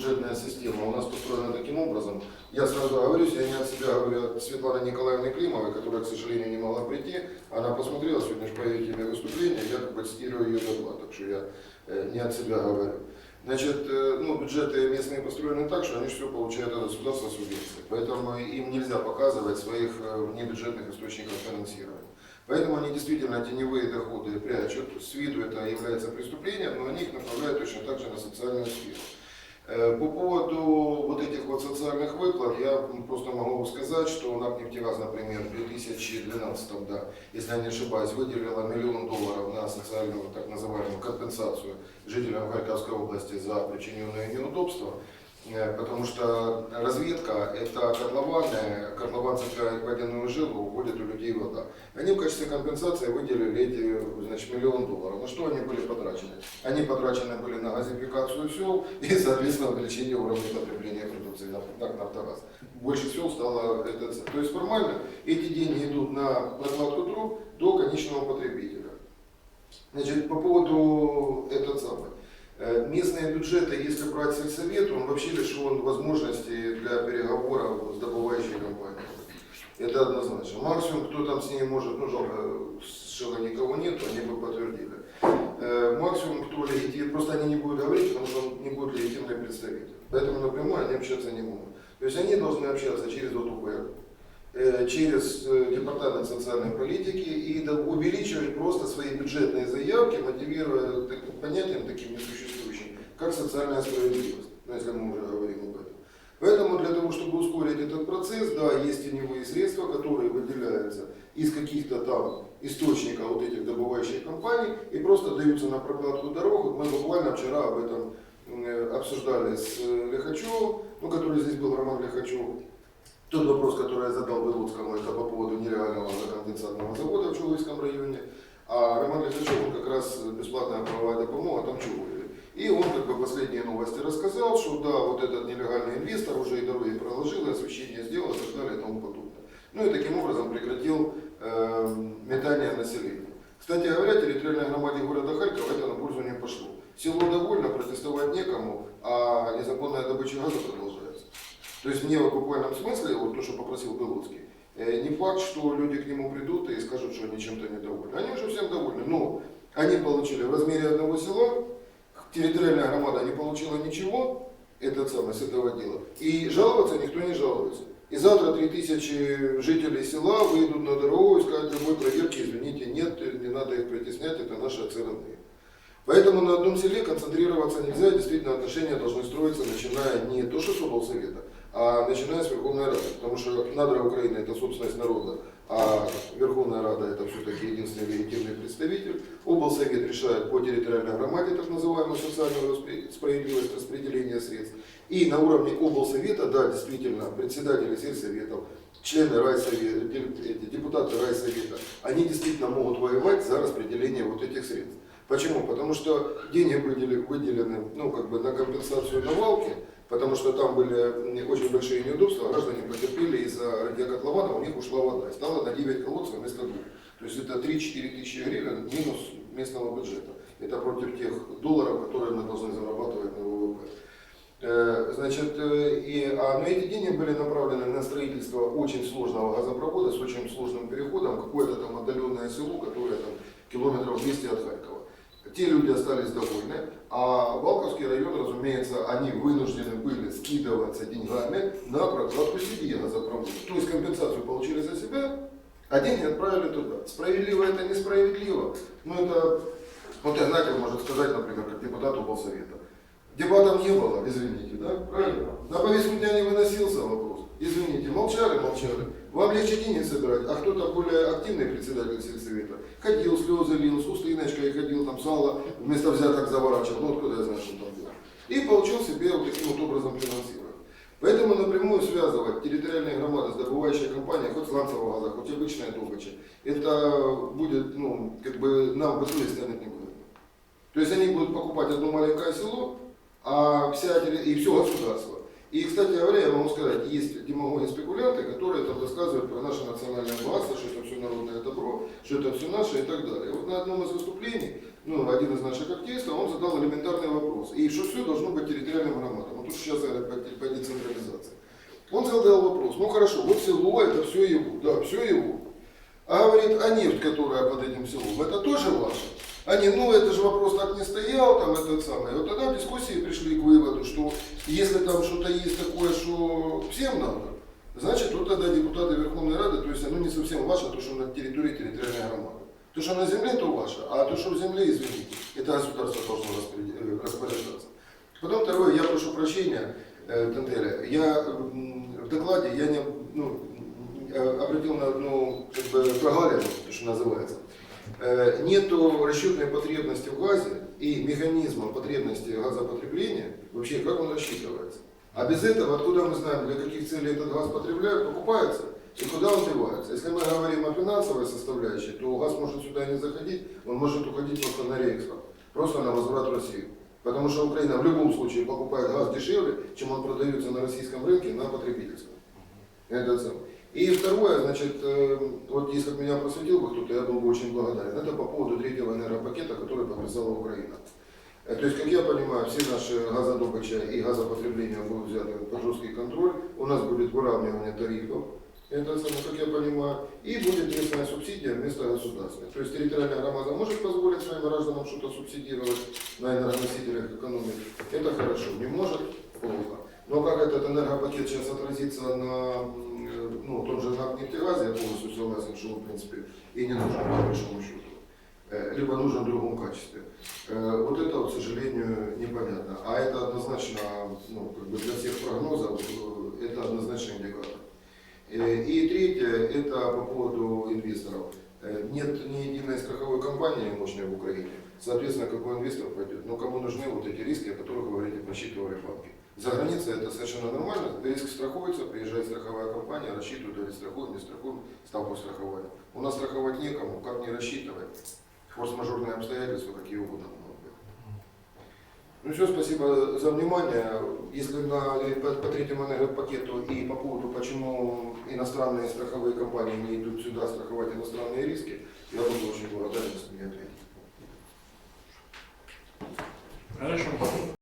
бюджетная система у нас построена таким образом. Я сразу говорюсь, я не от себя говорю, от Светланы Николаевны Климовой, которая, к сожалению, не могла прийти. Она посмотрела сегодня же поверительное выступление, я как бы цитирую ее доклад, так что я э, не от себя говорю. Значит, э, ну, бюджеты местные построены так, что они все получают от государства субвенции. Поэтому им нельзя показывать своих э, внебюджетных источников финансирования. Поэтому они действительно теневые доходы прячут. С виду это является преступлением, но они их направляют точно так же на социальную сферу. Э, По поводу вот этих вот социальных выплат, я просто могу сказать, что НАК «Нефтегаз», например, в 2012, да, если я не ошибаюсь, выделила миллион долларов на социальную так называемую компенсацию жителям Харьковской области за причиненные неудобства. Э, Потому что разведка – это котлованы, котлован цепляет водяную жилу, уходит у людей вода. Они в качестве компенсации выделили эти, значит, миллион долларов. На что они были потрачены? Они потрачены были на газификацию сел и, соответственно, увеличение уровня потребления продукции так, «Нафтогаз». Больше всего стало это. То есть формально эти деньги идут на прокладку труб до конечного потребителя. Значит, по поводу этот самый. Э, Местные бюджеты, если брать сельсовет, он вообще лишен возможности для переговоров с добывающей компанией. Это однозначно. Максимум, кто там с ней может, ну жалко, совершенно никого нет, они бы подтвердили. Э, Максимум, кто легитим, просто они не будут говорить, потому что не будет легитимный представитель. Поэтому напрямую они общаться не могут. То есть они должны общаться через ОТУП, э, через э, Департамент социальной политики и увеличивать просто свои бюджетные заявки, мотивируя таким понятием таким несуществующим, как социальная справедливость, ну, если мы уже говорим об этом. Поэтому для того, чтобы ускорить этот процесс, да, есть теневые средства, которые выделяются из каких-то там источников вот этих добывающих компаний и просто даются на прокладку дорог. Мы буквально вчера об этом э, обсуждали с э, Лихачевым, ну, который здесь был Роман Лихачев, тот вопрос, который я задал Белуцкому, это по поводу нелегального газоконденсатного завода в Чуловском районе. А Роман Лихачев, как раз бесплатная правовая допомога там Чулове. И он как бы последние новости рассказал, что да, вот этот нелегальный инвестор уже и дороги проложил, и освещение сделал, и так далее и тому подобное. Ну и таким образом прекратил э, метание населения. Кстати говоря, территориальной громаде города Харькова это на пользу не пошло. Село довольно, протестовать некому, а незаконная добыча газа продолжается. То есть мне в буквальном смысле, вот то, что попросил Белуцкий, э, не факт, что люди к нему придут и скажут, что они чем-то недовольны. Они уже всем довольны, но они получили в размере одного села, территориальная громада не получила ничего, этот самый, с этого дела, и жаловаться никто не жалуется. И завтра 3000 жителей села выйдут на дорогу и скажут, любой проверки, извините, нет, не надо их притеснять, это наши отцы. Поэтому на одном селе концентрироваться нельзя, действительно отношения должны строиться, начиная не то, что с облсовета, а начиная с Верховной Рады, потому что надра Украины это собственность народа, а Верховная Рада это все-таки единственный легитимный представитель. Облсовет решает по территориальной громаде так называемую социальную справедливость распределения средств. И на уровне облсовета, да, действительно, председатели сельсоветов, члены райсовета, депутаты райсовета, они действительно могут воевать за распределение вот этих средств. Почему? Потому что деньги выделены ну, как бы на компенсацию навалки, потому что там были очень большие неудобства, граждане потерпели из-за радиокотлована, у них ушла вода, стало на 9 колодцев вместо двух. То есть это 3-4 тысячи гривен минус местного бюджета. Это против тех долларов, которые мы должны зарабатывать на ВВП. Э, Значит, э, и, а, но эти деньги были направлены на строительство очень сложного газопровода с очень сложным переходом, какое-то там отдаленное село, которое там километров 200 от Харькова. Те люди остались довольны, а Валковский район, разумеется, они вынуждены были скидываться деньгами на прокладку себе газопровода. То есть компенсацию получили за себя, а деньги отправили туда. Справедливо это несправедливо. Ну это, вот я, знаете, может сказать, например, как депутат облсовета. Дебатов не было, извините, да? Правильно? На повестку дня не выносился вопрос. Извините, молчали, молчали. Вам легче денег собирать, а кто-то более активный председатель сельсовета ходил, слезы лил, с устыночкой ходил, сало вместо взяток заворачивал, ну откуда я знаю, что там было. И получил себе вот таким вот образом финансирование. Поэтому напрямую связывать территориальные громады с добывающей компанией, хоть сланцевого газа, хоть обычная добыча, это будет, ну, как бы нам быстрее станет невыгодно. То есть они будут покупать одно маленькое село, а вся и все государство. И, кстати говоря, я могу сказать, есть демагоги-спекулянты, которые там рассказывают про наше национальное богатство, что это все народное добро, что это все наше и так далее. Вот на одном из выступлений ну, один из наших активистов, он задал элементарный вопрос. И что все должно быть территориальным громадам. Вот тут сейчас по децентрализации. Он задал вопрос, ну хорошо, вот село, это все его, да, все его. А говорит, а нефть, которая под этим селом, это тоже ваше? Они, ну это же вопрос так не стоял, там этот самый. Вот тогда в дискуссии пришли к выводу, что если там что-то есть такое, что всем надо, значит вот тогда депутаты Верховной Рады, то есть оно не совсем ваше, то, что на территории территориальной громады. То, что на земле, то ваше, а то, что в земле, извините, это государство должно э, распоряжаться. Потом второе, я прошу прощения, э, Тантеля, я в докладе я не, ну, э, обратил на одну как бы, прогалину, то, что называется. Э, Нету расчетной потребности в газе и механизма потребности газопотребления, вообще как он рассчитывается. А без этого, откуда мы знаем, для каких целей этот газ потребляют, покупается и куда он девается. Если мы говорим о финансовой составляющей, то газ может сюда не заходить, он может уходить просто на реэкспорт, просто на возврат в Россию. Потому что Украина в любом случае покупает газ дешевле, чем он продается на российском рынке на потребительском. Это целое. И второе, значит, э, вот если бы меня просветил бы кто-то, я был бы очень благодарен. Это по поводу третьего энергопакета, который подписала Украина. Э, То есть, как я понимаю, все наши газодобыча и газопотребление будут взяты под жесткий контроль. У нас будет выравнивание тарифов, это как я понимаю, и будет местная субсидия вместо государственной. То есть территориальная громада может позволить своим гражданам что-то субсидировать на энергоносителях экономики. Это хорошо. Не может – плохо. Но как этот энергопакет сейчас отразится на ну, том же НАК нефтегазе, я полностью согласен, что он, в принципе, и не нужен, по большому счету. Э, Либо нужен в другом качестве. Э, Вот это, к сожалению, непонятно. А это однозначно, ну, как бы для всех прогнозов, э, это однозначно индикатор. И третье, это по поводу инвесторов. Нет ни единой страховой компании мощной в Украине. Соответственно, какой инвестор пойдет? Ну, кому нужны вот эти риски, о которых, говорите, просчитывали банки. За границей это совершенно нормально. Риск страхуется, приезжает страховая компания, рассчитывает, или страхуем, не страхуем, ставку страхования. У нас страховать некому, как не рассчитывать. Форс-мажорные обстоятельства, какие угодно могут быть. Ну все, спасибо за внимание. Если на, по, по третьему энергопакету и по поводу, почему иностранные страховые компании не идут сюда страховать иностранные риски, я буду очень благодарен, если мне ответите. Хорошо.